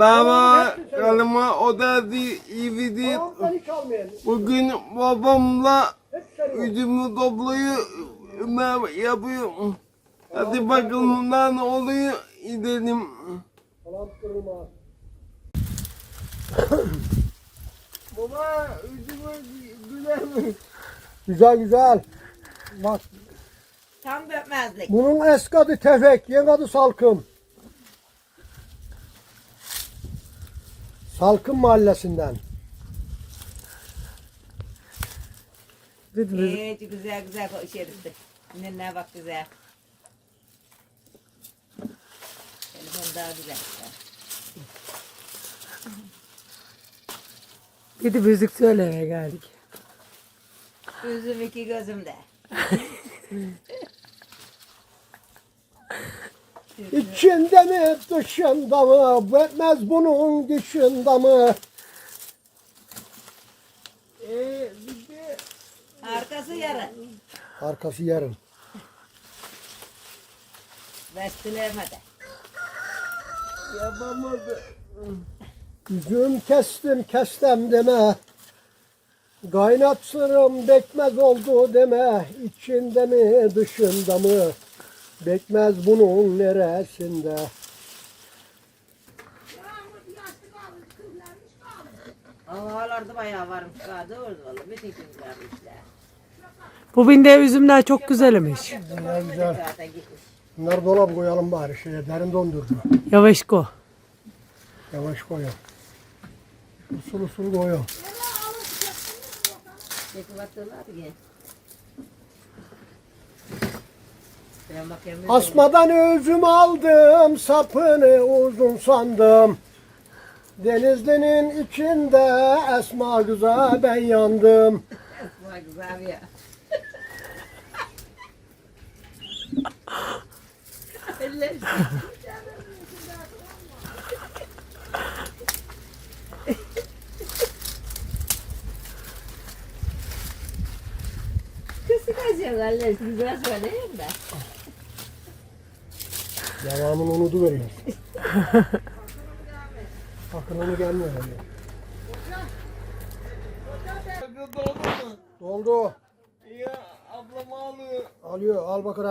Baba kalma o da değil, iyi bir değil. Babamdan hiç almayalım. Bugün babamla Hep sarıyor. Üzümü topluyor, ne yapıyor. Hadi bakalım lan oluyor, gidelim. Baba üzümü güzel mi? Güzel güzel. Bak Tam dökmezlik. bunun eski adı tefek, yeni adı salkım. Salkım mahallesinden. Evet güzel güzel konuşuyoruz. Ne bak güzel. Telefon daha güzel. De müzik söylemeye geldik. Üzüm iki gözümde. İçinde mi dışında mı? Betmez bunun dışında mı? Ee, bir de Arkası yarın. Arkası yarın. Vestilemede. yapamadı. Üzüm kestim kestem deme. Kaynat sırım bekmez oldu deme. İçinde mi dışında mı? Bekmez bunun neresinde? Havalarda bayağı varmış. Daha doğru valla. Bütün varmışlar. Bu binde üzümler çok güzelmiş. Güzel güzel. Zaten gitmiş. Bunları dolap koyalım bari şeye derin dondurucu. Yavaş go. Yavaş koyalım. Usul usul koyalım. Çekip attılardı ki. Ben bakayım. Asmadan özüm aldım, sapını uzun sandım. Denizlinin içinde esma güzel ben yandım. Vay güzel ya. Kızı kaçıyorlar. Güzel söyleyeyim de. Devamını unutu veriyoruz. Bakın onu gelmiyor. öyle. Bakın oldu mu? Doldu. Ya ablam alıyor. Alıyor al bakın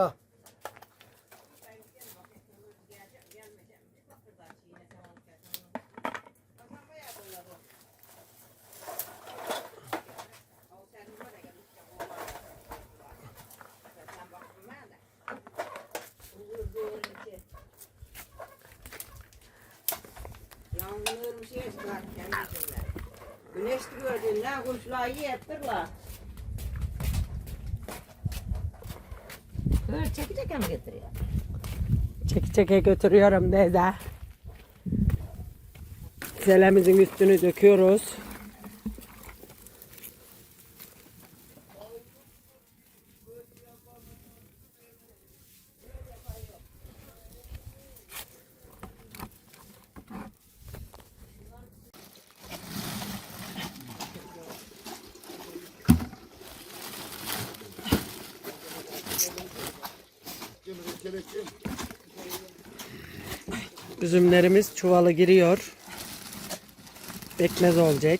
bir şey çıkar kendisinden. Güneş gördüğünden kuşlar yiyettirler. Böyle çekecek mi getiriyor? Çeki çeke götürüyorum dede. Selemizin üstünü döküyoruz. Üzümlerimiz çuvala giriyor. Bekmez olacak.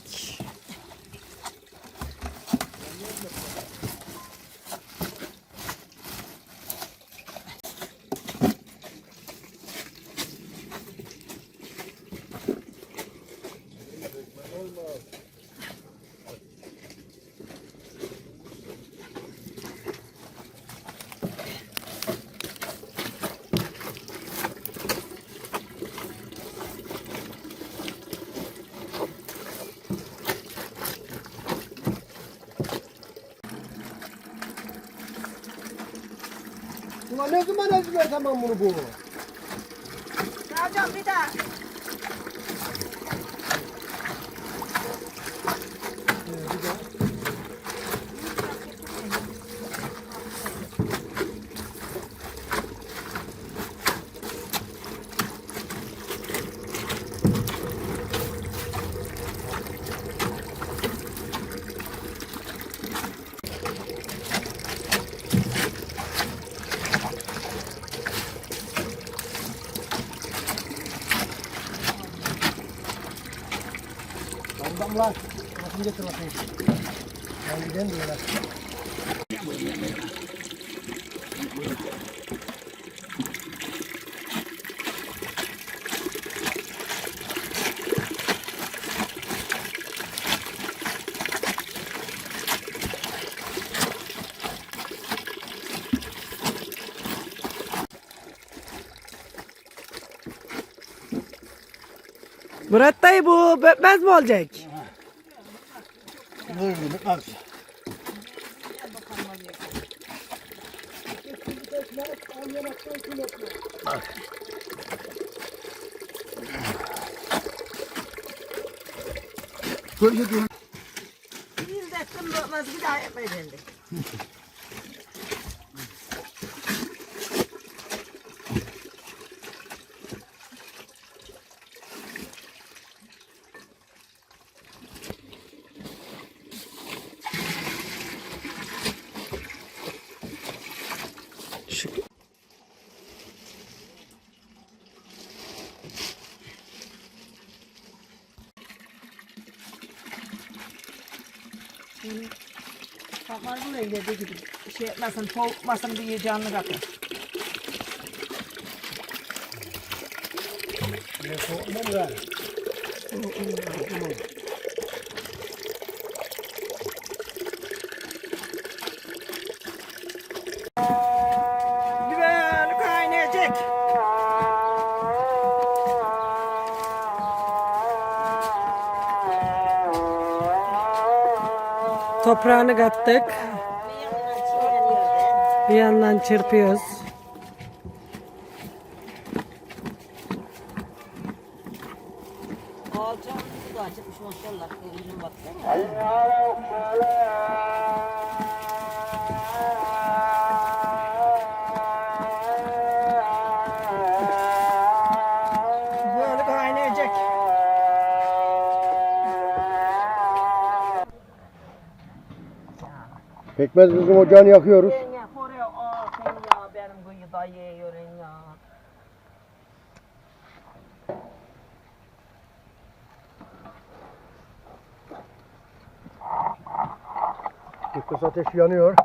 Ulan ne zaman ezber tamam bunu bu? Hocam bir daha. Damla. Nasıl getir bakayım. Ben gideyim diyorlar. Murat dayı bu böpmez mi olacak? Dur gibi az. Böyle dur. Bir ettim bakmaz bir daha yapmayacağım. Bakar bu ne dediği gibi. Şey etmesin, soğutmasın diye canlı katır. Ne soğutma ver. Güzel Toprağını kattık. Bir yandan çırpıyoruz. Alçağımızı da açıkmış maşallah. Uzun baksana. Böyle kaynayacak. Pekmez bizim ocağını yakıyoruz. Sen ya, oraya aa sen ya benim kuyu da yiyorsun ya. Bir kız ateş yanıyor.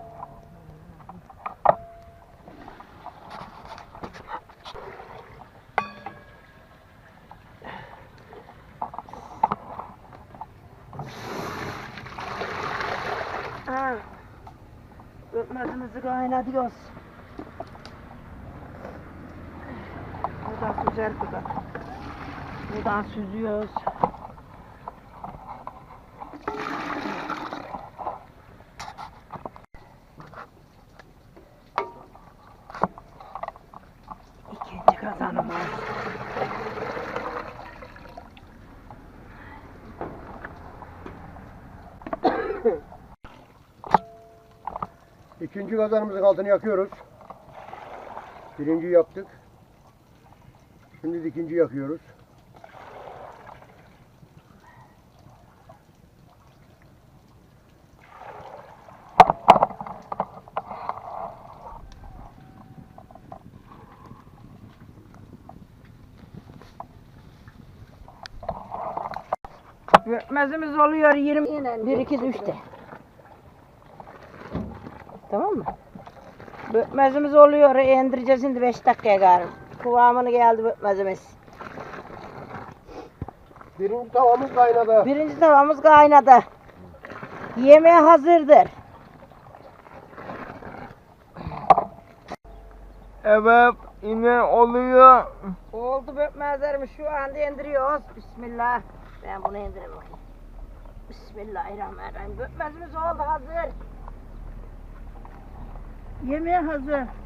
Öpmezimizi kaynatıyoruz. Buradan süzer kızar. Buradan süzüyoruz. İkinci kazanımız. İkinci kazanımızın altını yakıyoruz. Birinci yaktık. Şimdi ikinci yakıyoruz. Mezimiz oluyor 20 1 2 3'te. Tamam mı? Bökmezimiz oluyor indireceğiz şimdi 5 dakikaya kadar. Kıvamını geldi bökmezimiz. Birinci tavamız kaynadı. Birinci tavamız kaynadı. Yemeğe hazırdır. Evet yine oluyor. Oldu bökmezlerimiz şu anda indiriyoruz. Bismillah. Ben bunu indireyim bakayım. Bismillahirrahmanirrahim. Bökmezimiz oldu hazır. Yemeğe hazır.